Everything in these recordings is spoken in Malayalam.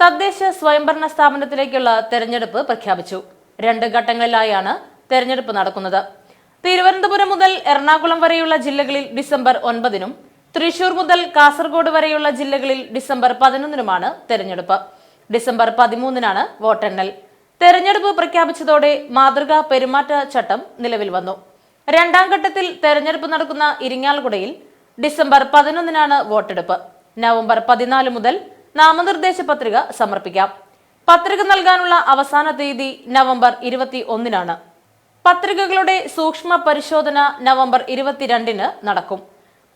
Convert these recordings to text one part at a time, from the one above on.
തദ്ദേശ സ്വയംഭരണ സ്ഥാപനത്തിലേക്കുള്ള തെരഞ്ഞെടുപ്പ് പ്രഖ്യാപിച്ചു. രണ്ട് ഘട്ടങ്ങളിലായാണ് തെരഞ്ഞെടുപ്പ് നടക്കുന്നത്. തിരുവനന്തപുരം മുതൽ എറണാകുളം വരെയുള്ള ജില്ലകളിൽ ഡിസംബർ ഒൻപതിനും തൃശൂർ മുതൽ കാസർഗോഡ് വരെയുള്ള ജില്ലകളിൽ ഡിസംബർ പതിനൊന്നിനുമാണ് തെരഞ്ഞെടുപ്പ്. ഡിസംബർ പതിമൂന്നിനാണ് വോട്ടെണ്ണൽ. തെരഞ്ഞെടുപ്പ് പ്രഖ്യാപിച്ചതോടെ മാതൃകാ പെരുമാറ്റ ചട്ടം നിലവിൽ വന്നു. രണ്ടാം ഘട്ടത്തിൽ തെരഞ്ഞെടുപ്പ് നടക്കുന്ന ഇരിങ്ങാലക്കുടയിൽ ഡിസംബർ പതിനൊന്നിനാണ് വോട്ടെടുപ്പ്. നവംബർ പതിനാല് മുതൽ നാമനിർദ്ദേശ പത്രിക സമർപ്പിക്കാം. പത്രിക നൽകാനുള്ള അവസാന തീയതി നവംബർ ഇരുപത്തി ഒന്നിനാണ് പത്രികകളുടെ സൂക്ഷ്മ പരിശോധന നവംബർ ഇരുപത്തിരണ്ടിന് നടക്കും.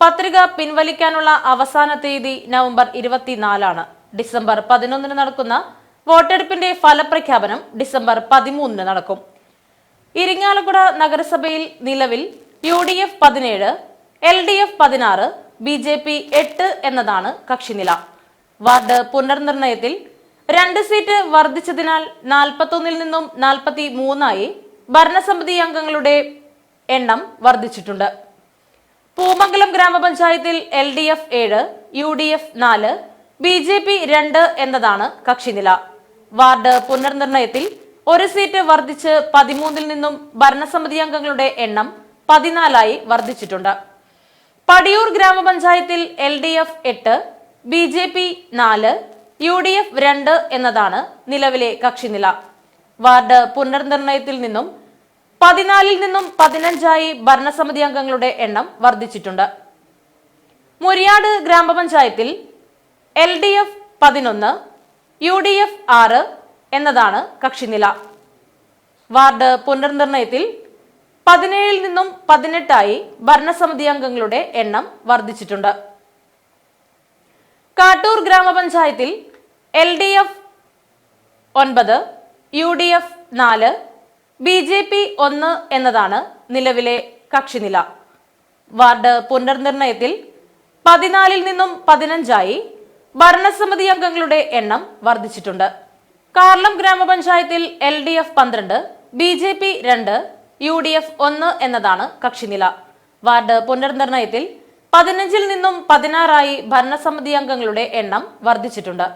പത്രിക പിൻവലിക്കാനുള്ള അവസാന തീയതി നവംബർ ഇരുപത്തിനാലാണ്. ഡിസംബർ പതിനൊന്നിന് നടക്കുന്ന വോട്ടെടുപ്പിന്റെ ഫലപ്രഖ്യാപനം ഡിസംബർ പതിമൂന്നിന് നടക്കും. ഇരിങ്ങാലക്കുട നഗരസഭയിൽ നിലവിൽ യു ഡി എഫ് പതിനേഴ് എൽ ഡി എഫ് പതിനാറ് ബി ജെ പി എട്ട് എന്നതാണ് കക്ഷിനില. വാർഡ് പുനർനിർണയത്തിൽ രണ്ട് സീറ്റ് വർദ്ധിച്ചതിനാൽ നാൽപ്പത്തൊന്നിൽ നിന്നും നാൽപ്പത്തി മൂന്നായി ഭരണസമിതി അംഗങ്ങളുടെ എണ്ണം വർദ്ധിച്ചിട്ടുണ്ട്. പൂമംഗലം ഗ്രാമപഞ്ചായത്തിൽ എൽ ഡി എഫ് ഏഴ് യു ഡി എഫ് നാല് ബി ജെ പി രണ്ട് എന്നതാണ് കക്ഷിനില. വാർഡ് പുനർനിർണയത്തിൽ ഒരു സീറ്റ് വർദ്ധിച്ച് പതിമൂന്നിൽ നിന്നും ഭരണസമിതി അംഗങ്ങളുടെ എണ്ണം പതിനാലായി വർദ്ധിച്ചിട്ടുണ്ട്. പടിയൂർ ഗ്രാമപഞ്ചായത്തിൽ എൽ ഡി എഫ് എട്ട് ബി ജെ പി നാല് യു ഡി എഫ് രണ്ട് എന്നതാണ് നിലവിലെ കക്ഷിനില. വാർഡ് പുനർനിർണയത്തിൽ നിന്നും പതിനാലിൽ നിന്നും പതിനഞ്ചായി ഭരണസമിതി അംഗങ്ങളുടെ എണ്ണം വർദ്ധിച്ചിട്ടുണ്ട്. മുരിയാട് ഗ്രാമപഞ്ചായത്തിൽ എൽ ഡി എഫ് പതിനൊന്ന് യു ഡി എഫ് ആറ് എന്നതാണ് കക്ഷിനില. വാർഡ് പുനർനിർണയത്തിൽ പതിനേഴിൽ നിന്നും പതിനെട്ടായി ഭരണസമിതി അംഗങ്ങളുടെ എണ്ണം വർദ്ധിച്ചിട്ടുണ്ട്. കാട്ടൂർ ഗ്രാമപഞ്ചായത്തിൽ എൽ ഡി എഫ് ഒൻപത് യു ഡി എഫ് നാല് ബി ജെ പി ഒന്ന് എന്നതാണ് നിലവിലെ കക്ഷിനില. വാർഡ് പുനർനിർണയത്തിൽ പതിനാലിൽ നിന്നും പതിനഞ്ചായി ഭരണസമിതി അംഗങ്ങളുടെ എണ്ണം വർദ്ധിച്ചിട്ടുണ്ട്. കാർലം ഗ്രാമപഞ്ചായത്തിൽ എൽ ഡി എഫ് പന്ത്രണ്ട് ബി ജെ പി രണ്ട് യു ഡി എഫ് ഒന്ന് എന്നതാണ് കക്ഷിനില. വാർഡ് പുനർനിർണയത്തിൽ പതിനഞ്ചിൽ നിന്നും പതിനാറായി ഭരണസമിതി അംഗങ്ങളുടെ എണ്ണം വർദ്ധിച്ചിട്ടുണ്ട്.